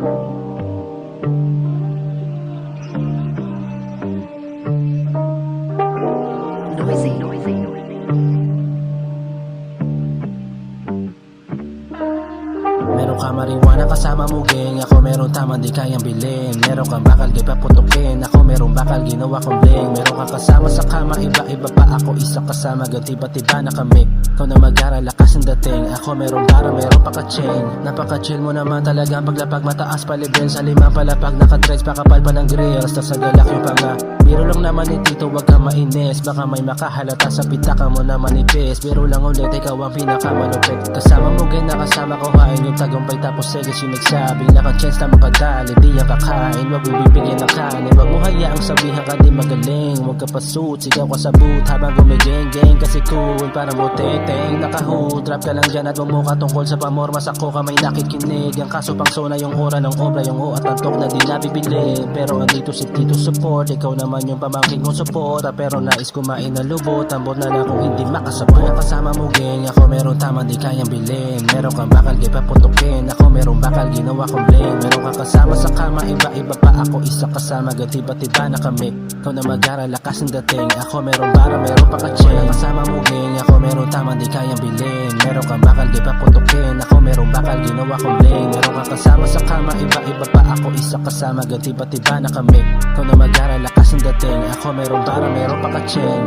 Noisy, noisy, ka marijuana kasama mo gang Ako meron tama di kayang bilhin. Meron kang bakal di pa putukin? Ako meron bakal ginawa kong bling Meron kang kasama sa kama Iba-iba pa. Ako isa kasama Ganti-ba-tiba na kami. Ikaw na mag-aral lakas ang dating. Ako meron para meron pa ka-chain. Napaka-chill mo naman talaga ang paglapag Mataas pa level. Sa lima palapag Nakadress pa kapal pa ng grills Tas nagalak yung panga. Biro lang naman ni Tito wag mainis Baka may makahalata sa pitaka mo na manipis. Biro lang ulit ikaw ang pinakamalupit. Kasama mo gay na kasama ko hain yung tagumpay. Tapos sige sinagsabi. Naka-chance na makadali Di yan kakain. Wag bibigyan ng kanin Wag mo hayaang sabihan ka di magaling Wag ka pa suit Sigaw ka sa boot Habang gumigeng-geng. Kasi cool Para mo teteng Nakahood. Rap ka lang dyan at mumuka Tungkol sa pamormas Ako ka may nakikinig. Ang kaso pang sona yung ora ng obra Yung o at antok na di nabibili. Pero andito si Tito Support Ikaw naman yung pamangkin kong support. Pero nais kumain na lubot Tambot na lang kung hindi makasabot. Wala kasama mo gang Ako meron tama di kayang bilhin. Meron kang bakal di pa putukin? Ako meron bakal ginawa kong bling Meron kang kasama sa kama Iba-iba pa ako isa kasama Gatiba-tiba pa na kami Ikaw na mag-aral, lakas ang dating. Ako meron bara, meron pa kaching Walang kasama mo muging Ako meron tama, di kayang bilhin. Meron kang bakal, di pa putukin. Ako meron bakal, ginawa kong lane Meron kang kasama sa kama, iba-iba pa Ako isa kasama, gatiba't iba na kami Ikaw na mag-aral, lakas ang dating. Ako meron bara, meron pa kaching